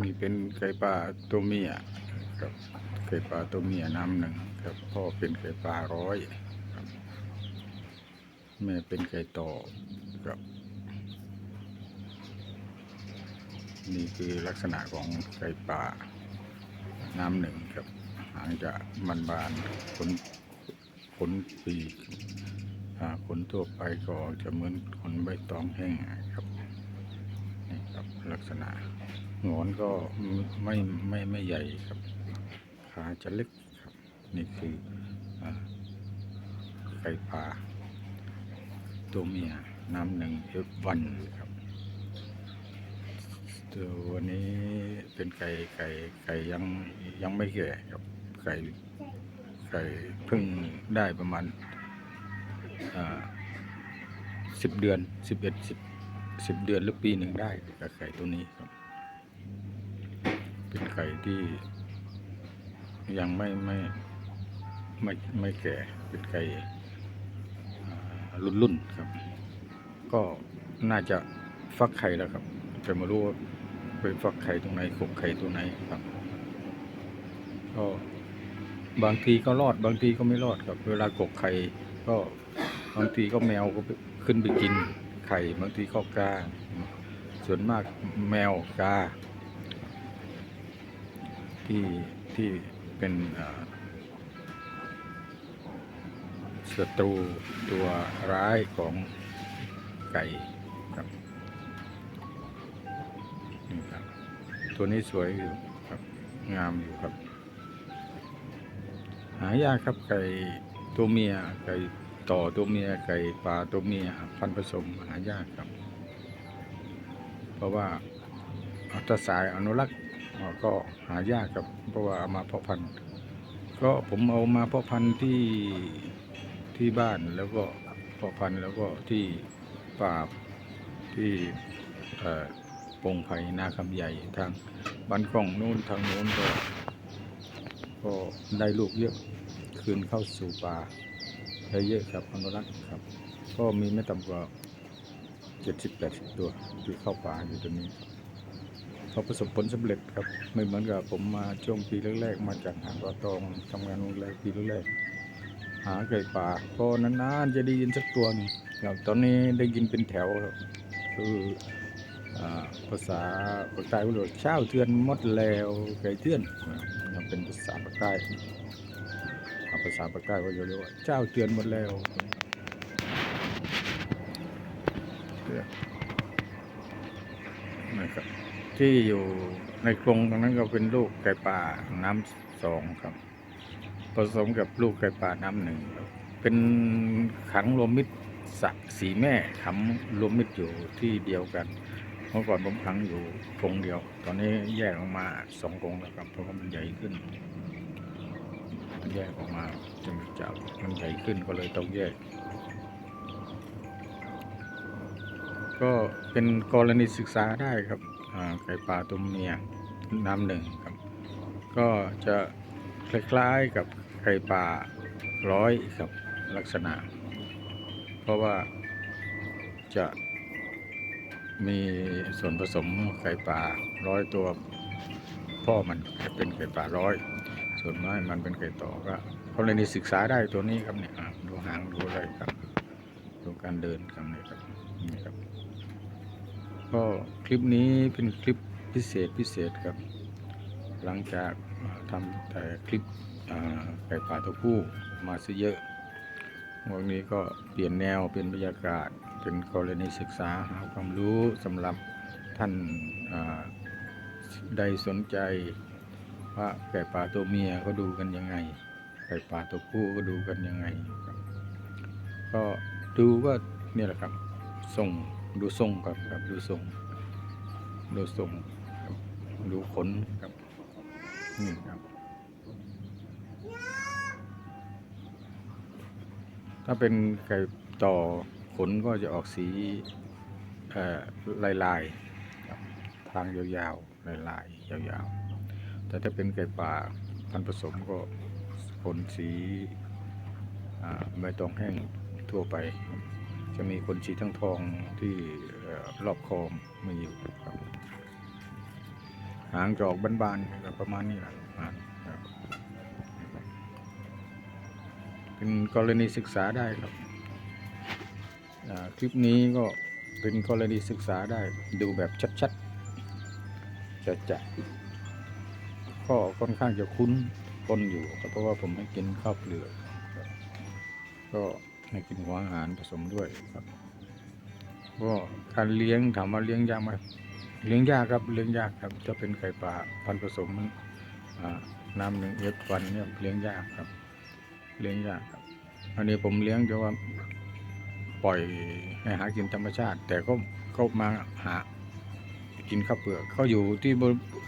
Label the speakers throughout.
Speaker 1: มีเป็นไก่ป่าตัวเมียครับไก่ป่าตัวเมียน้ำหนึ่งครับพ่อเป็นไก่ป่าร้อยครับแม่เป็นไก่ต่อครับ นี่คือลักษณะของไก่ป่าน้ำหนึ่งครับหางจะมันบานขนขนปีกขนทั่วไปก็จะเหมือนขนใบตองแห้งครับนี่ครับลักษณะ งอนก็ไม่ไม่ไม่ใหญ่ครับ ขาจะเล็กครับ นี่คืออไก่ป่าตัวเมียน้ำหนึ่งเอฟวันครับตัวนี้เป็นไก่ไก่ไก่ยังยังไม่แก่ครับไก่ไก่เพิ่งได้ประมาณสิบเดือนสิบเอ็ดสิบสิบเดือนหรือปีหนึ่งได้กับไก่ตัวนี้ครับ เป็นไก่ที่ ยังไม่ไม่ไม่ไม่แก่เป็นไก่รุ่นรุ่นครับ ก็น่าจะฟักไข่แล้วครับแต่ไม่รู้ว่าไปฟักไข่ตรงไหนขบไข่ตัวไหนครับ ก็บางทีก็รอดบางทีก็ไม่รอดครับ เวลากกไข่ก็บางทีก็แมวก็ขึ้นไปกินไข่บางทีก็กา ส่วนมากแมวกา ที่ที่เป็นเอ่อศัตรูตัวร้ายของไก่ครับนี่ครับ ตัวนี้สวยอยู่ครับ งามอยู่ครับ หายากครับไก่ตัวเมียไก่ต่อตัวเมียไก่ป่าตัวเมียพันผสมหายากครับ เพราะว่าถ้าสายอนุรักษ์ ก็หายากครับเพราะว่าเอามาเพาะพันธุ์ก็ผมเอามาเพาะพันธุ์ที่ที่บ้านแล้วก็เพาะพันธุ์แล้วก็ที่ป่าที่ปงไผ่นาคำใหญ่ทางบ้านกล่องนู้นทางโน้นก็ก็ได้ลูกเยอะคืนเข้าสู่ป่าได้เยอะครับอนุรักษ์ครับ ก็มีไม่ต่ำกว่าเจ็ดสิบแปดสิบตัวที่เข้าป่าอยู่ตรงนี้ เขาประสบผลสำเร็จครับไม่เหมือนกับผมมาช่วงปีแรกๆมาจากหางปลาตองทำงานโรงแรมปีแรกๆหาไก่ป่าก็นานๆจะได้ยินสักตัวนึงครับตอนนี้ได้ยินเป็นแถวครับคืออภาษาปากใต้เขาเรียกเช้าเทือนมดแล้วไก่เทือนเป็นภาษาปากใต้ภาษาปากใต้ก็จะเรียกว่าเจ้าเตือนมดแล้วนะครับ ที่อยู่ในกรงตรงนั้นก็เป็นลูกไก่ป่าน้ำสองครับ ผสมกับลูกไก่ป่าน้ำหนึ่งเป็นขังรวมมิตรสะสีแม่ขังรวมมิตรอยู่ที่เดียวกันเมื่อก่อนผมขังอยู่กรงเดียว ตอนนี้แยกออกมาสองกรงแล้วครับเพราะว่ามันใหญ่ขึ้น แยกออกมาจนจับมันใหญ่ขึ้นก็เลยต้องแยกก็เป็นกรณีศึกษาได้ครับ ไก่ป่าตัวเมียน้ำหนึ่งครับ ก็จะคล้ายๆกับไก่ป่าร้อยครับลักษณะ เพราะว่าจะมีส่วนผสมไก่ป่าร้อยตัวพ่อมันเป็นไก่ป่าร้อย ส่วนไม้มันเป็นไก่ต่อก็กรณีศึกษาได้ตัวนี้ครับเนี่ยดูหางดูอะไรครับดูการเดินครับเนี่ยครับนี่ครับ ก็คลิปนี้เป็นคลิปพิเศษพิเศษครับ หลังจากทำแต่คลิปไก่ป่าตัวผู้มาซะเยอะวันนี้ก็เปลี่ยนแนวเป็นบรรยากาศเป็นกรณีศึกษาหาความรู้สำหรับท่านใดสนใจว่าไก่ป่าตัวเมียก็ดูกันยังไง ไก่ป่าตัวผู้ก็ดูกันยังไง ก็ดูว่านี่แหละครับทรง ดูทรงครับครับดูทรงดูทรงครับดูขนครับนี่ครับ ถ้าเป็นไก่ต่อขนก็จะออกสีเอ่อลายลายๆทางยาวๆลายลายๆยาวๆ แต่ถ้าเป็นไก่ป่าพันผสมก็ขนสีอ่าใบตองแห้งทั่วไป จะมีขนสีทั้งทองที่รอบคอมีอยู่ครับหางจอกบานๆประมาณนี้แหละอ่าครับเป็นกรณีศึกษาได้ครับคลิปนี้ก็เป็นกรณีศึกษาได้ดูแบบชัดๆจะจะก็ค่อนข้างจะคุ้นคนอยู่ครับเพราะว่าผมให้กินข้าวเปลือกก็ ให้กินหัวอาหารผสมด้วยครับก็การเลี้ยงถามว่าเลี้ยงยากไหมเลี้ยงยากครับเลี้ยงยากครับจะเป็นไก่ป่าพันผสมน้ำหนึ่งเอฟวันเนี่ยเลี้ยงยากครับ เลี้ยงยากครับอันนี้ผมเลี้ยงจะว่าปล่อยให้หากินธรรมชาติ แต่ก็ก็มาหากินข้าวเปลือกเขาอยู่ที่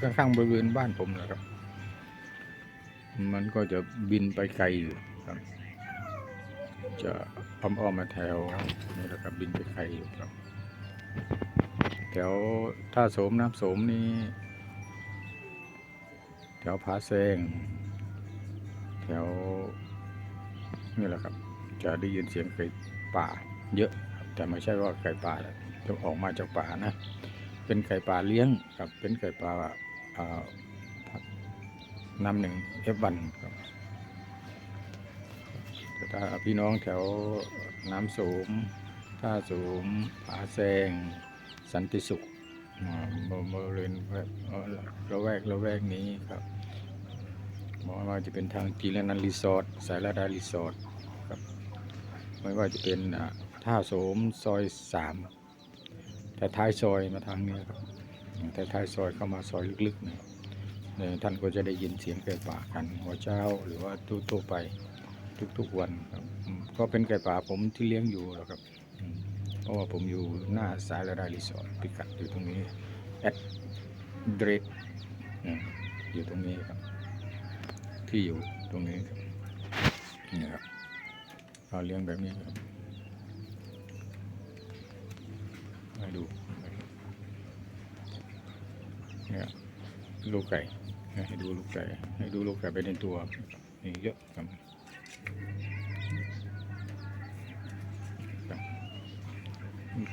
Speaker 1: ข้างๆบริเวณบ้านผมนะครับ มันก็จะบินไปไกลอยู่ครับ จะอ้อมอ้อมๆมาแถวนี่แหละครับบินไปไกลอยู่ครับแถวท่าโสมน้ำโสมนี่แถวผาแซงแถวนี่แหละครับ จะได้ยินเสียงไก่ป่าเยอะครับแต่ไม่ใช่ว่าไก่ป่าจะออกมาจากป่านะ เป็นไก่ป่าเลี้ยงครับเป็นไก่ป่าอ่าน้ำหนึ่งเอฟวันครับ ถ้าพี่น้องแถวน้ำโสมท่าโสมผาแซง สันติสุขบริเวณแบบระแวกระแวกนี้ครับไม่ว่าจะเป็นทางกีรนันรีสอร์ทสายระดารีสอร์ทครับไม่ว่าจะเป็นท่าโสมซอยสามแต่ท้ายซอยมาทางนี้ครับแต่ท้ายซอยเข้ามาซอยลึกๆเนี่ยเนี่ยท่านก็จะได้ยินเสียงไก่ป่ากันหัวเจ้าหรือว่าทั่วไป ทุกๆวันครับ ก็เป็นไก่ป่าผมที่เลี้ยงอยู่แล้วครับ เพราะว่าผมอยู่หน้าสายระดารีสอร์ทพิกัดอยู่ตรงนี้แอดเดรดอยู่ตรงนี้ครับ ที่อยู่ตรงนี้ครับนี่ครับเราเลี้ยงแบบนี้ครับมาดูเนี่ยลูกไก่ให้ดูลูกไก่ให้ดูลูกไก่ไปในตัวนี่เยอะครับ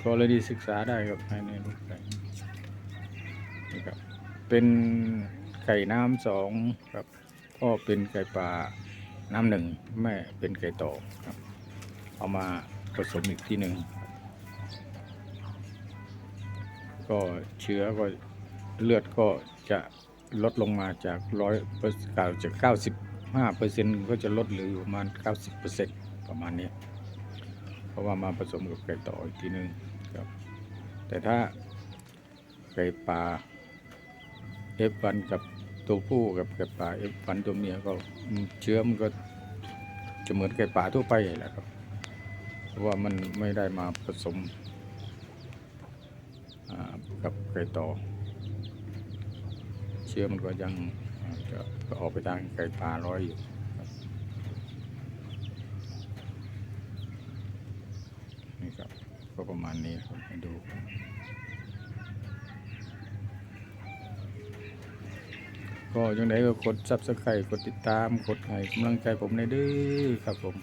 Speaker 1: กรณีศึกษาได้ครับภายในลูกไก่นี่ครับเป็นไก่น้ำสองครับพ่อเป็นไก่ป่าน้ำหนึ่งแม่เป็นไก่ต่อครับ เอามาผสมอีกที่หนึ่งก็เชื้อก็เลือดก็จะลดลงมาจากร้อยเปอร์เก้าจากเก้าสิบห้าเปอร์เซ็นต์ก็จะลดเหลือประมาณเก้าสิบเปอร์เซ็นต์ประมาณนี้ เพราะว่ามาผสมกับไก่ต่ออีกทีหนึ่ง ครับ แต่ถ้าไก่ป่าเอฟฟันกับตัวผู้กับไก่ป่าเอฟฟันตัวเมียก็เชื้อมันก็จะเหมือนไก่ป่าทั่วไปแหละครับ เพราะว่ามันไม่ได้มาผสมกับไก่ต่อ เชื้อมันก็ยังจะออกไปทางไก่ป่าร้อยอยู่นี่ครับ ก็ประมาณนี้ครับมาดูก็ยังไงก็กดซับสไครต์กดติดตามกดให้กำลังใจผมในอยด้วยครับผม